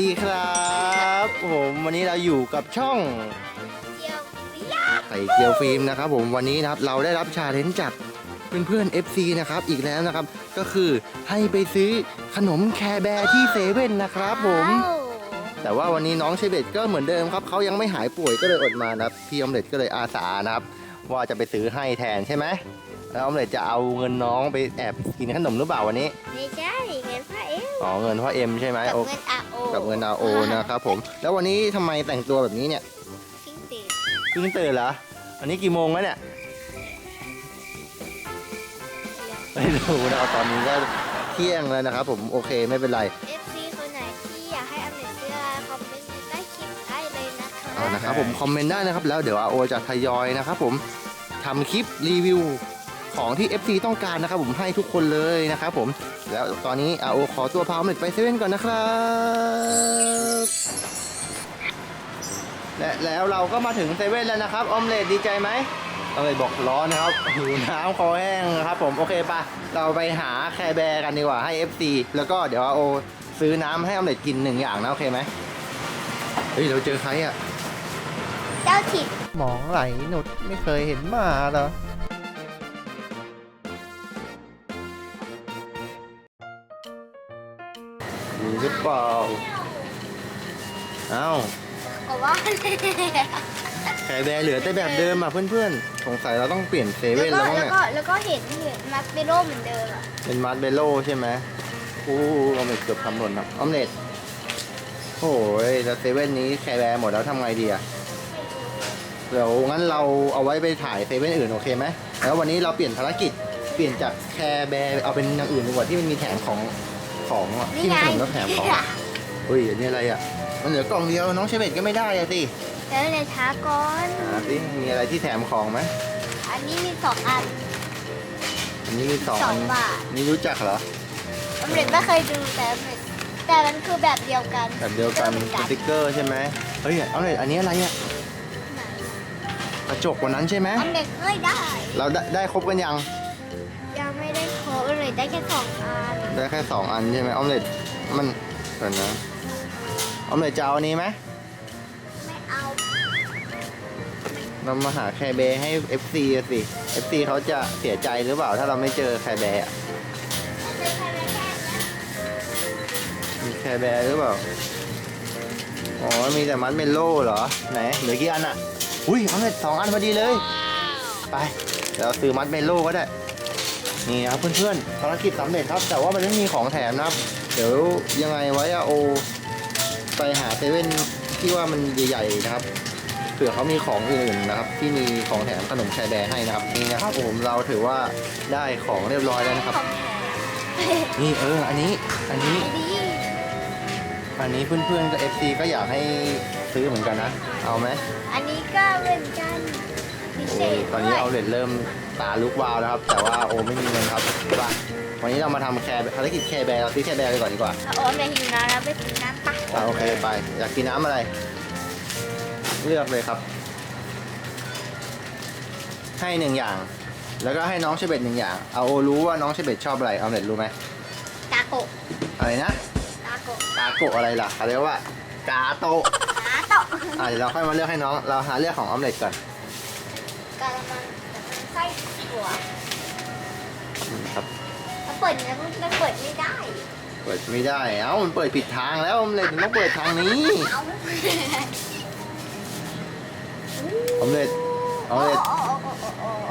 ดีครับผมวันนี้เราอยู่กับช่องเดียวอยาไข่เจียวฟิล์มนะครับผมวันนี้นะครับเราได้รับชาเลนจ์จากเพื่อนๆ FC นะครับอีกแล้วนะครับ ก็คือให้ไปซื้อขนมแคร์แบร์ที่เซเว่นนะครับผม แต่ว่าวันนี้น้องเชเบตก็เหมือนเดิมครับเขายังไม่หายป่วยก็เลยอดมานะครับพี่ออมเล็ตก็เลยอาสานะครับว่าจะไปซื้อให้แทนใช่ไหมแล้วออมเล็ตจะเอาเงินน้องไปแอบกินขนมหรือเปล่าวันนี้ ไม่ใช่เงินพระเอวอ๋อเงินพ่อเอ็มใช่ไหมกับโอเงินอาโอ กับเงินอาโอนะครับผม แล้ววันนี้ทำไมแต่งตัวแบบนี้เนี่ยทิ้งติดเพิ่งตื่นเหรอ อันนี้กี่โมงแล้วเนี่ย ไม่รู้นะครับตอนนี้ก็เที่ยงแล้วนะครับผม โอเคไม่เป็นไร เอฟซีคนไหนที่อยากให้อัปเดตเสื้อคอมเมนต์ใต้คลิปได้เลยนะคะ เอานะครับผมคอมเมนต์ได้นะครับ แล้วเดี๋ยวอาโอจะทยอยนะครับผมทำคลิปรีวิว ของที่ FC ต้องการนะครับผมให้ทุกคนเลยนะครับผมแล้วตอนนี้อาโอขอตัวพาออมเล็ตไปเซเว่นก่อนนะครับและแล้วเราก็มาถึงเซเว่นแล้วนะครับออมเล็ตดีใจไหมออมเล็ตบอกร้อนนะครับหิวน้ำคอแห้งนะครับผมโอเคปะเราไปหาแคร์แบร์กันดีกว่าให้ FC แล้วก็เดี๋ยวอาโอซื้อน้ำให้ออมเล็ตกินหนึ่งอย่างนะโอเคไหมเฮ้ยเราเจอใครอะเจ้าถิ่นหมองไหลหนุดไม่เคยเห็นมาเหรอ มีหรือเปล่า เอ้าบอกว่าไข่แบร์เหลือแต่แบบเดิมอะเพื่อนๆ สงสัยเราต้องเปลี่ยนเซแล้วเว่นก็แล้วมั้งแล้วเนี่ยก็แล้วก็เห็นเห็นมัสเบโร่เหมือนเดิมอะเป็นมาร์เบลโล่ใช่ไหมอู้ออมเล็ตเกือบทำหล่นครับออมเล็ตโอ้ยแล้วเซเว่นนี้แคร์แบร์หมดแล้วทำไงดีอะเดี๋ยวงั้นเราเอาไว้ไปถ่ายเซเว่นอื่นโอเคไหมแล้ววันนี้เราเปลี่ยนภารกิจเปลี่ยนจากแคร์แบร์เอาเป็นอย่างอื่นดีกว่าที่มันมีแถมของ ของอะนี่ที่ไงมีขนมแล้วแถมของอะเฮ้ยอันนี้อะไรอะ มันเหลือกล่องเดียวน้องเชเบตก็ไม่ได้อะสิแล้วในช้าก่อน หาสิมีอะไรที่แถมของไหมอันนี้มีสองอัน อันนี้มีสองสออังนบาท นี่รู้จักเหรออมเล็ตไม่เคยดูแต่อมเล็ตแต่มันคือแบบเดียวกันแบบเดียวกันหมือสติ๊กเกอร์ใช่ไหมเฮ้ยเอาเลยอันนี้อะไรอะกระจกวันนั้นใช่ไหมอมเล็ตเคยได้ เราได้ได้ครบกันยัง ยังไม่ได้ครบอมเล็ตได้แค่สองอัน ได้แค่สองอันใช่ไหมออมเล็ตมันเดี๋ยวนะออมเล็ตจะเอาอันนี้ไหมไม่เอา เรามาหาแคร์แบร์ให้ FC อะสิ FC เขาจะเสียใจหรือเปล่าถ้าเราไม่เจอแคร์แบร์อะมีแคร์แบร์หรือเปล่า อ๋อ มีแต่มัดเมลโล่เหรอ ไหน เหลือกี่อันอะอุ้ยเอาเลยสองอันพอดีเลย ไปเดี๋ยวเราซื้อมัดเมลโล่ก็ได้ นี่ครับเพื่อนๆภารกิจสำเร็จครับ แต่ว่ามันไม่มีของแถมนะครับ เดี๋ยวยังไงไว้อะโอ ไปหาเซเว่นที่ว่ามันใหญ่ๆนะครับเผื่อเขามีของอื่นๆนะครับ ที่มีของแถมขนมแชร์แบร์ให้นะครับนี่นะครับผมเราถือว่าได้ของเรียบร้อยแล้วนะครับของแถมนี่เอออันนี้อันนี้ดีอันนี้เพื่อนๆกับ FC ก็อยากให้ซื้อเหมือนกันนะ เอาไหมอันนี้ก็เหมือนกัน พิเศโอ้ยษตอนนี้เอาเลดเริ่มตาลุกวาวแล้วครับ แต่ว่าโอไม่มีเงินครับไปวันนี้เรามาทำแคร์ภารกิจแคร์แบร์เราซื้อแคร์แบร์ไปก่อนดีกว่าโอ้ยหิวน้ำแล้วไปกินน้ำปะอ่าโอเคไป อยากกินน้ำอะไร เลือกเลยครับ ให้หนึ่งอย่าง แล้วก็ให้น้องเชเบตหนึ่งอย่าง เอาโอรู้ว่าน้องเชเบตชอบอะไรเอาเน็ตรู้ไหมตาโกะอะไรนะตาโกะกาโกะอะไรล่ะเขาเรียกว่ากาโตะตาโตะอะเดี๋ยวเราค่อยมาเลือกให้น้อง เราหาเลือกของออมเล็ตก่อน กะละมังไส้หัวครับมันเปิดแล้วมันเปิดไม่ได้เปิดไม่ได้ เอ้า มันเปิดผิดทางแล้วออมเล็ตมันต้องเปิดทางนี้เอาออมเล็ตออมเล็ตโอ้โอ้โอ้โอ้โอ้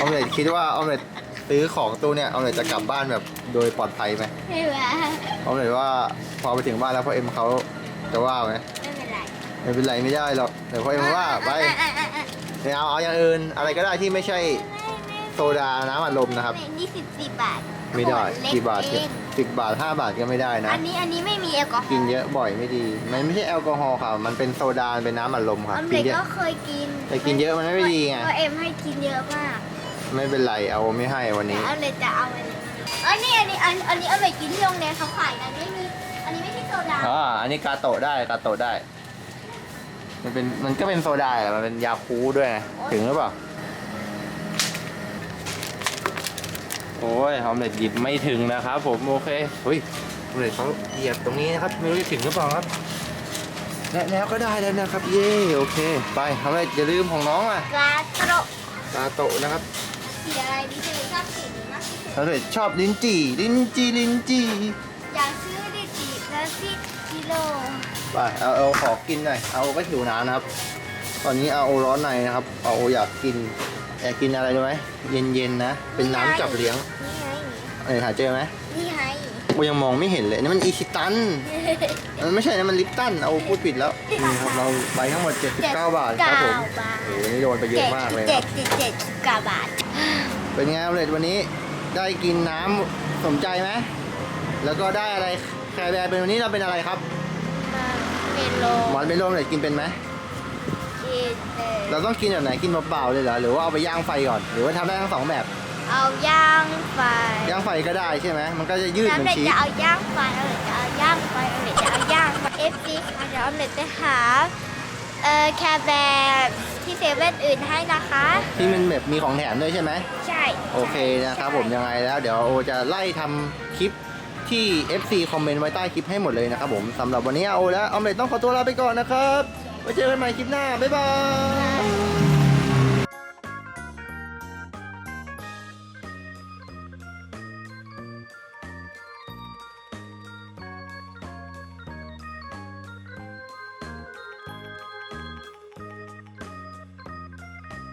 ออมเล็ตคิดว่าออมเล็ตซื้อของตู้เนี่ยออมเล็ตจะกลับบ้านแบบโดยปลอดภัยไหมไม่เป็นไรออมเล็ตว่าพอไปถึงบ้านแล้วพ่อเอ็มเขาจะว่าไหมไม่เป็นไรไม่เป็นไรไม่ได้หรอกเดี๋ยวพ่อเอ็มว่าไปไม่ เอาเอาอย่างอื่นอะไรก็ได้ที่ไม่ใช่โซดาน้ำอัดลมนะครับ นี่สิบสี่บาทไม่ได้ขวเล็กี่บาทเองสิบบาทห้าบาทก็ไม่ได้นะ อันนี้อันนี้ไม่มีแอลกอฮอล์กินเยอะบ่อยไม่ดี มันไม่ใช่แอลกอฮอล์ค่ะ มันเป็นโซดาเป็นน้ำอัดลมค่ะออมกิเล็นตเยอะก็เคยกินแต่กินเยอะมันไม่ดีไง เพราะเอ็มให้กินเยอะมากไม่เป็นไร เอาไม่ให้วันแต่นี้ออมเล็ตจะเอาอันนี้อันนี้อันนี้อันอันนี้ออมเล็ตกินที่โรงเรียนเขาขายนะไม่มีอันนี้ไม่ใช่โซดา อ๋อ อันนี้กาโตะได้ กาโตะได้ มันเป็นมันก็เป็นโซดาแหละมันเป็นยาคูด้วยไงถึงหรือเปล่า โอ้ยออมเล็ตหยิบไม่ถึงนะครับผมโอเคเฮ้ยออมเล็ตเขาเหยียบตรงนี้นะครับ ไม่รู้จะถึงหรือเปล่าครับและแล้วก็ได้แล้วนะครับ เย้โอเค ไปออมเล็ตอย่าลืมของน้องอะกาโตะตาโตะนะครับสีอะไรดีเธอชอบสีนี้มากที่สุดออมเล็ตชอบลิ้นจี่ลิ้นจี่ลิ้นจี่อยากซื้อดิจิละสิบกิโล ไปเอาเอาขอกินหน่อยเอาไปหิวน้ำนะครับ ตอนนี้เอาร้อนในนะครับ เอาอยากกินอยากกินอะไรรู้ไหมเย็นๆนะ เป็นน้ำจับเลี้ยงนี่ไงเออหาเจอไหมนี่ไงกูยังมองไม่เห็นเลยนี่มันอีชิตันมันไม่ใช่นะมันลิปตันเอาพูดผิดแล้วนี่ครับเราไปทั้งหมด 79 บาทครับผมบาทโอ้โหวันนี้โดนไปเยอะมากเลยเจ็นะดสิบเจ็ดสิบเก้าบาท เป็นไงเลยวันนี้ได้กินน้ำสมใจไหมแล้วก็ได้อะไรแคร์แบร์เป็นวันนี้เราเป็นอะไรครับเมโลหมอนเป็นร่มเลยกินเป็นไหมกินเอ่อเราต้องกินแบบไหนกินเปล่าๆเลยเหรอหรือว่าเอาไปย่างไฟก่อน หรือว่าทำได้ทั้งสองแบบ เอาย่างไฟย่างไฟก็ได้ใช่ไหมมันก็จะยืดเหมือนน้ำเล็ดชีสจะเอาย่างไฟเอาเล็ดจะเอาย่างไฟเอาเล็ดจะเอาย่างไฟเอฟซีค่ะเดี๋ยวเอาเล็ดไปหาเอ่อแคร์แบร์ที่เซเว่นอื่นให้นะคะ ที่มันแบบมีของแถมด้วยใช่ไหมใช่ โอเคนะครับผมยังไงแล้ว เดี๋ยวโอจะไล่ทำคลิป ที่ FC คอมเมนต์ไว้ใต้คลิปให้หมดเลยนะครับผมสำหรับวันนี้เอและออมเล็ตต้องขอตัวลาไปก่อนนะครับไว้เจอกันใหม่คลิปหน้าบ๊ายบาย